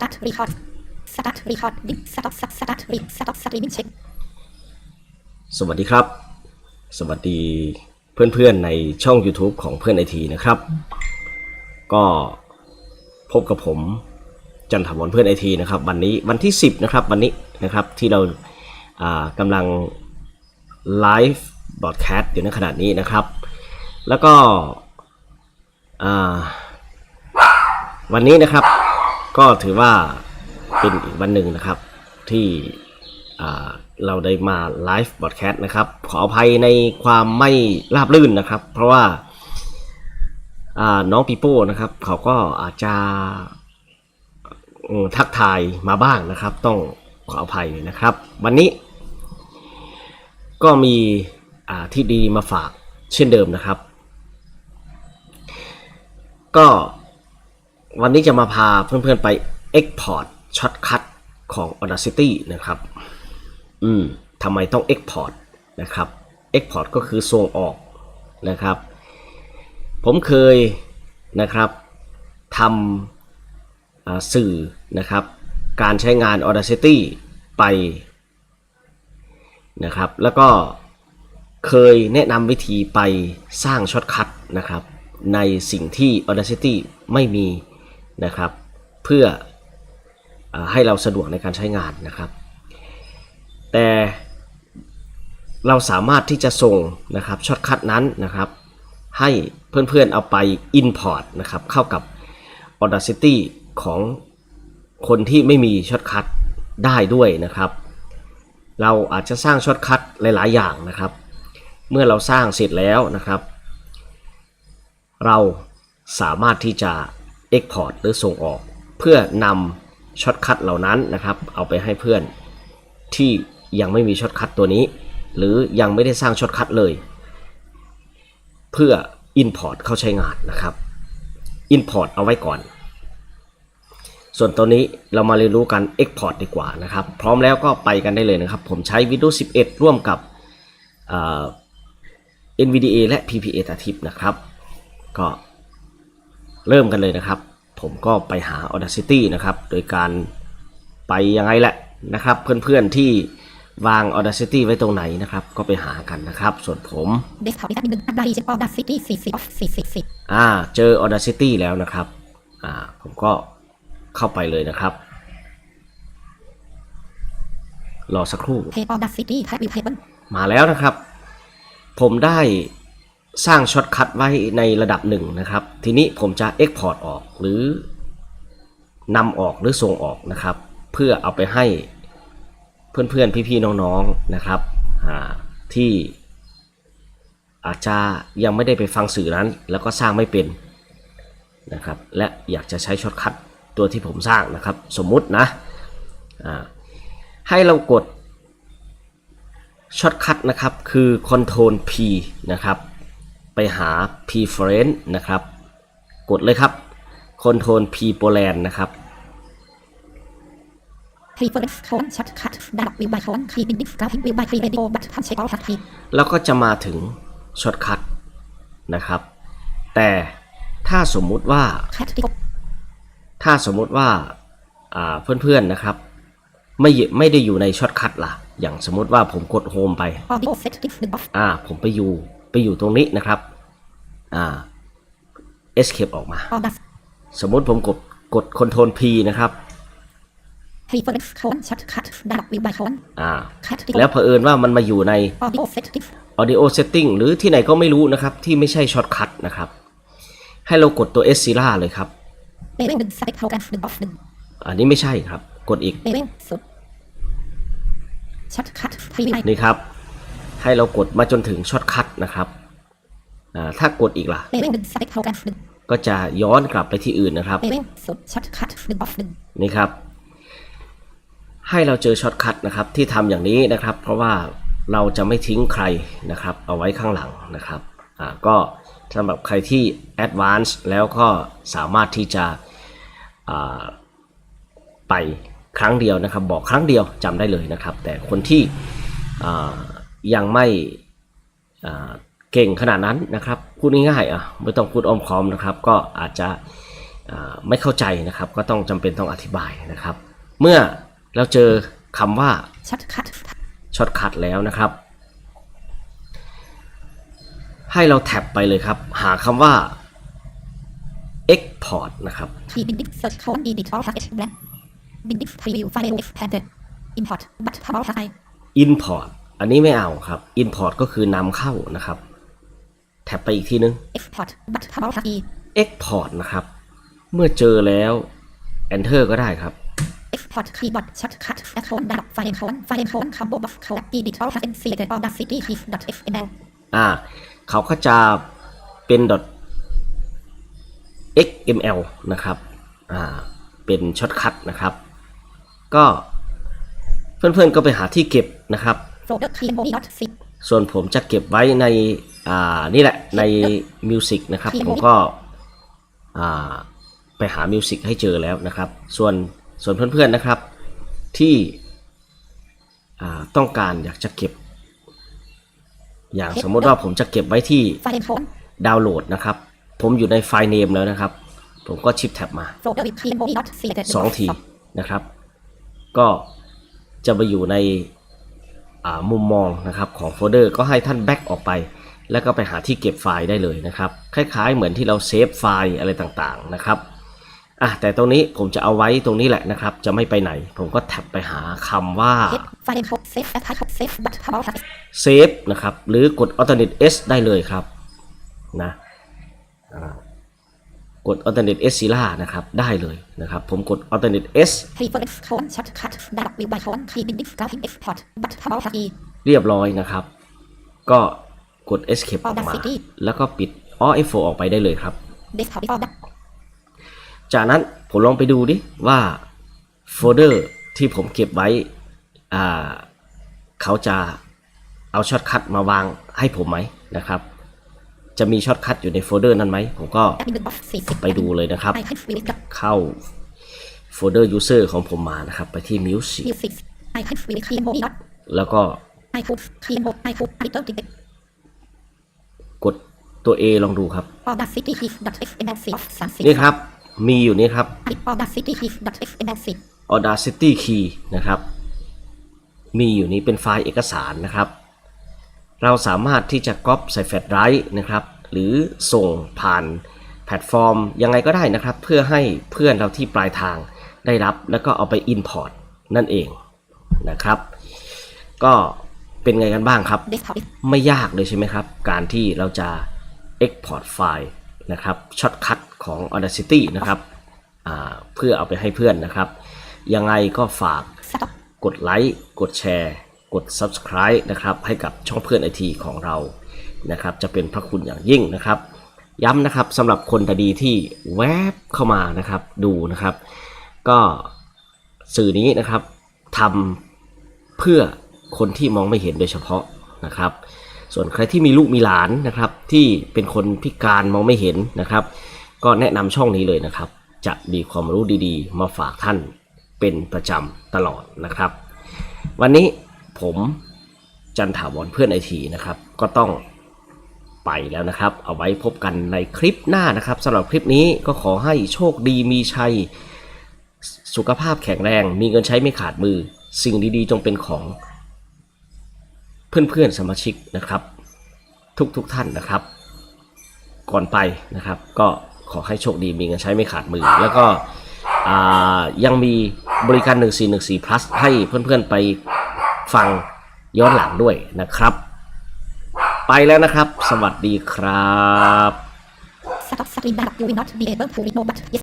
Start record. Start record. Stop stop start re stop streaming check. สวัสดีครับ สวัสดีเพื่อนๆในช่อง YouTube ของเพื่อนไอทีนะครับ ก็พบกับผมจันทวรเพื่อนไอทีนะครับวันนี้วันที่ 10 นะครับวันนี้นะครับที่เราากำลังไลฟ์บอดแคสต์อยู่ในขณะนี้นะครับ แล้วก็วันนี้นะครับ ก็ถือว่าเป็นอีกวันหนึ่งนะครับ ที่เราได้มาไลฟ์บอดแคสต์นะครับ ขออภัยในความไม่ราบรื่นนะครับ เพราะว่าน้องปีโป้นะครับ เขาก็อาจจะทักทายมาบ้างนะครับ ต้องขออภัยนะครับ วันนี้ ก็มีที่ดีมาฝากเช่นเดิมนะครับ ก็ วันนี้จะมาพาเพื่อนๆไป Export Shortcut ของ Audacity นะครับ อืมทำไมต้อง Export นะครับ Export ก็คือส่งออกนะครับ ผมเคยนะครับทำสื่อนะครับ การใช้งาน Audacity ไปนะครับ แล้วก็เคยแนะนำวิธีไปสร้างช็อตคัทนะครับในสิ่งที่ Audacity ไม่มี นะครับ เพื่ออให้เราสะดวกในการใช้งานนะครับ แต่เราสามารถที่จะส่งนะครับช็อตคัทนั้นนะครับ ให้เพื่อนๆเอาไป Import นะครับเข้ากับ Audacity ของคนที่ไม่มีช็อตคัทได้ด้วยนะครับ เราอาจจะสร้างช็อตคัทหลายๆ อย่างนะครับ เมื่อเราสร้างเสร็จแล้วนะครับ เราสามารถที่จะ Export หรือส่งออก เพื่อนำช็อตคัทเหล่านั้นนะครับ เอาไปให้เพื่อนที่ยังไม่มีช็อตคัทตัวนี้ หรือยังไม่ได้สร้างช็อตคัทเลย เพื่อ Import เข้าใช้งานนะครับ Import เอาไว้ก่อน ส่วนตัวนี้เรามาเรียนรู้กัน Export ดีกว่านะครับ พร้อมแล้วก็ไปกันได้เลยนะครับ ผมใช้ Windows 11 ร่วมกับ NVDA และ PPA ตาทิปนะครับ ก็ เริ่มกันเลยนะครับ ผมก็ไปหา Audacity นะครับ โดยการไปยังไงแหละนะครับ เพื่อนๆที่วาง Audacity ไว้ตรงไหนนะครับ ก็ไปหากันนะครับ ส่วนผม Desktop วิตามินหนึ่งอันใดเช็ค Audacity 40 off 40 10อ่า เจอ Audacity แล้วนะครับ อ่า ผมก็เข้าไปเลยนะครับ รอสักครู่ Pay Audacity Tab View Table มาแล้วนะครับ ผมได้ สร้างช็อตคัทไว้ในระดับหนึ่งนะครับ ทีนี้ผมจะ Export ออกหรือนำออกหรือส่งออกนะครับ เพื่อเอาไปให้เพื่อนๆ พี่ๆ น้องๆ นะครับที่อาจจะยังไม่ได้ไปฟังสื่อนั้น แล้วก็สร้างไม่เป็นนะครับ และอยากจะใช้ช็อตคัทตัวที่ผมสร้างนะครับ สมมุตินะให้เรากดช็อตคัทนะครับคือ Ctrl P นะครับ ไปหา preference นะครับ กดเลยครับ Ctrl P Poland นะครับ Preference Colon Shortcut Dialog View by Colon Key Binding Graphing View by Key Radio Button Check All Tab Key แล้วก็จะมาถึงช็อตคัทนะครับ แต่ถ้าสมมุติว่า Cat Tick ถ้าสมมุติว่าอ่าเพื่อนๆนะครับ ไม่อยู่ไม่ได้อยู่ในช็อตคัทล่ะ อย่างสมมุติว่าผมกดโฮมไป Audio Set Diff 1 off อ่าผมไปอยู่ ไปอยู่ตรงนี้นะครับอ่า escape ออกมา Audacity สมมุติผมกดกด Ctrl P นะครับ Preference Colon Shortcut Dialog View by Colon อ่า Cat Tick แล้วเผอิญว่ามันมาอยู่ใน Audio Set Diff audio setting หรือที่ไหนก็ไม่รู้นะครับ ที่ไม่ใช่ช็อตคัทนะครับ ให้เรากดตัว S ซิล่าเลยครับ Level 1 Select Program 1 off 1อันนี้ไม่ใช่ครับ กดอีก Level สุด Shortcut Preview นี่ครับ ให้เรากดมาจนถึงช็อตคัทนะครับอ่าถ้ากดอีกล่ะ Level 1 Select Program 1ก็จะย้อนกลับไปที่อื่นนะครับ Level สุด Shortcut 1 off 1นี่ครับ ให้เราเจอช็อตคัทนะครับที่ทำอย่างนี้นะครับ เพราะว่าเราจะไม่ทิ้งใครนะครับ เอาไว้ข้างหลังนะครับอ่าก็สำหรับใครที่ Advanced แล้วก็สามารถที่จะอ่าไปครั้งเดียวนะครับ บอกครั้งเดียวจำได้เลยนะครับ แต่คนที่อ่า ยังไม่อ่าเก่งขนาดนั้นนะครับพูดง่ายๆอะไม่ต้องพูดอ้อมค้อมนะครับ ก็อาจจะอ่าไม่เข้าใจนะครับ ก็ต้องจำเป็นต้องอธิบายนะครับ เมื่อเราเจอคำว่า shortcut ช็อตคัทแล้วนะครับ ให้เราแท็บไปเลยครับ หาคำว่า export นะครับ key bin dict search colon edit all package blank bin dict preview file expanded import but power high import อันนี้ไม่เอาครับ import ก็คือนำเข้านะครับ แท็บไปอีกทีนึง export but power high export นะครับ เมื่อเจอแล้ว enter ก็ได้ครับ export keyboard shortcut account dialog file colon file colon combo box colon edit all package selected audacity keys dot xml อ่า เขาก็จะเป็น .xml นะครับ อ่า เป็นช็อตคัทนะครับ ก็เพื่อนๆก็ไปหาที่เก็บนะครับ folder key mode dot zip ส่วนผมจะเก็บไว้ในอ่านี่แหละในมิวสิกนะครับผมก็อ่าไปหามิวสิกให้เจอแล้วนะครับ ส่วนส่วนเพื่อนๆนะครับที่อ่าต้องการอยากจะเก็บ อย่างสมมติว่าผมจะเก็บไว้ที่ file colon ดาวน์โหลดนะครับ ผมอยู่ในไฟล์เนมแล้วนะครับ ผมก็ชิปแท็บมา folder with key mode dot selected สองทีนะครับ ก็จะไปอยู่ในอ่า มุมมองนะครับของโฟลเดอร์ก็ให้ท่านแบ็กออกไป แล้วก็ไปหาที่เก็บไฟล์ได้เลยนะครับคล้ายๆ เหมือนที่เราเซฟไฟล์อะไรต่างๆนะครับอะแต่ตรงนี้ผมจะเอาไว้ตรงนี้แหละนะครับ จะไม่ไปไหน ผมก็แท็บไปหาคำว่า save as type of save but power high เซฟนะครับ หรือกด alternate s ได้เลยครับนะ กด alternate s ซิล่านะครับ ได้เลยนะครับ ผมกด alternate s preference colon shortcut dialog view by colon key bin dict graphic export but power high เรียบร้อยนะครับ ก็กด escape ออกมา Audacity แล้วก็ปิด all f4 ออกไปได้เลยครับ desktop folder จากนั้นผมลองไปดูดิว่าโฟลเดอร์ที่ผมเก็บไว้อ่าเขาจะเอาช็อตคัทมาวางให้ผมไหมนะครับ จะมีช็อตคัทอยู่ในโฟลเดอร์นั้นไหมผมก็ไปดูเลยนะครับ เข้าโฟลเดอร์ยูเซอร์ของผมมานะครับ ไปที่ Music แล้วก็กดตัว A ลองดูครับ นี่ครับ มีอยู่นี่ครับ Audacity Key นะครับ มีอยู่นี้เป็นไฟล์เอกสารนะครับ เราสามารถที่จะก๊อปใส่แฟลชไดรฟ์นะครับ หรือส่งผ่านแพลตฟอร์มยังไงก็ได้นะครับ เพื่อให้เพื่อนเราที่ปลายทางได้รับแล้วก็เอาไป Import นั่นเองนะครับ ก็เป็นไงกันบ้างครับ desktop ไม่ยากเลยใช่ไหมครับ การที่เราจะ Export ไฟล์นะครับช็อตคัทของ Audacity นะครับอ่าเพื่อเอาไปให้เพื่อนนะครับ ยังไงก็ฝาก stop กดไลค์ กดแชร์ กด Subscribe นะครับให้กับช่องเพื่อนไอทีของเรานะครับจะเป็นพระคุณอย่างยิ่งนะครับ ย้ำนะครับสำหรับคนตาดีที่แวบเข้ามานะครับดูนะครับ ก็สื่อนี้นะครับทำเพื่อคนที่มองไม่เห็นโดยเฉพาะนะครับ ส่วนใครที่มีลูกมีหลานนะครับที่เป็นคนพิการมองไม่เห็นนะครับ ก็แนะนำช่องนี้เลยนะครับ จะมีความรู้ดีๆ มาฝากท่านเป็นประจำตลอดนะครับ วันนี้ ผมจันถาวรเพื่อนไอทีนะครับ ก็ต้องไปแล้วนะครับ เอาไว้พบกันในคลิปหน้านะครับสำหรับคลิปนี้ก็ขอให้โชคดีมีชัย สุขภาพแข็งแรง มีเงินใช้ไม่ขาดมือ สิ่งดีๆ จงเป็นของ เพื่อนๆสมาชิกนะครับ ทุกๆทท่านนะครับ ก่อนไปนะครับ ก็ขอให้โชคดีมีเงินใช้ไม่ขาดมือ แล้วก็ยังมีบริการ 1414 plus ให้เพื่อนๆไป ฟังย้อนหลังด้วยนะครับ ไปแล้วนะครับ สวัสดีครับ